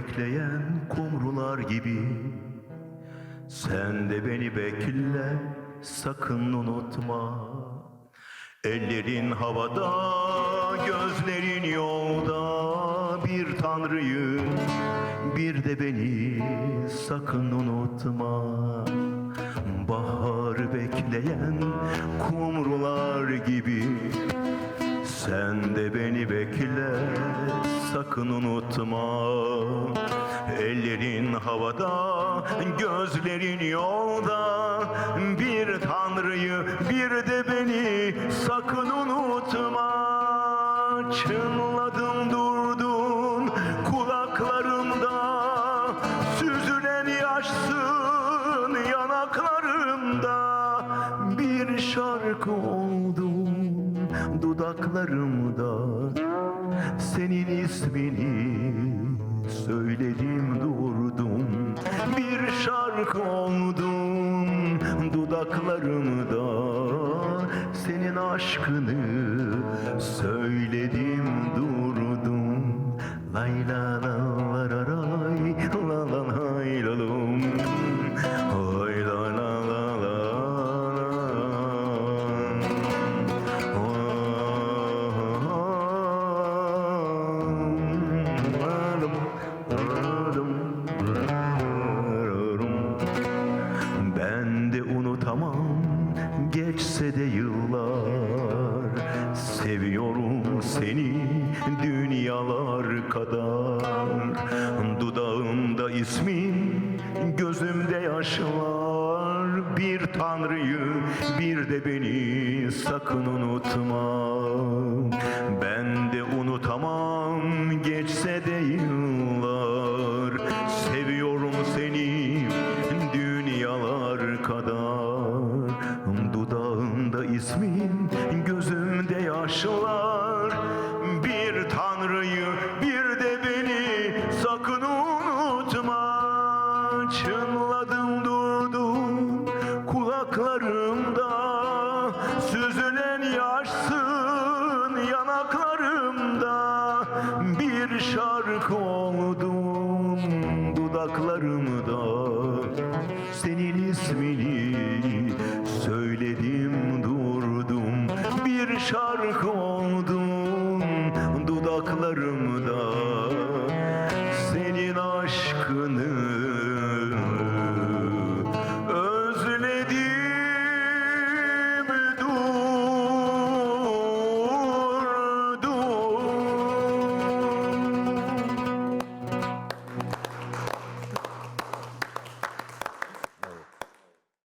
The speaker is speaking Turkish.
bekleyen kumrular gibi. Sen de beni bekle sakın unutma. Ellerin havada, gözlerin yolda. Bir tanrıyı, bir de beni sakın unutma. Bahar bekleyen kumrular gibi. Sen de beni bekle sakın unutma. Ellerin havada gözlerin yolda. Bir tanrıyı bir de beni sakın unutma. Çınladın durdun kulaklarımda. Süzülen yaşsın yanaklarımda. Bir şarkı dudaklarımda Senin ismini söyledim durdum. Bir şarkı oldum dudaklarımda Senin aşkını söyledim durdum. Lay de unutamam geçse de yıllar Seviyorum seni dünyalar kadar. Dudağımda ismin gözümde yaşlar Bir tanrıyı bir de beni sakın unutma. Ben ismin gözümde yaşlar Bir tanrıyı bir de beni sakın unutma. Çınladım durdum kulaklarımda. Süzülen yaşsın yanaklarımda. Bir şarkı oldum dudaklarımda. Senin ismini şarkı oldun dudaklarımda. Senin aşkını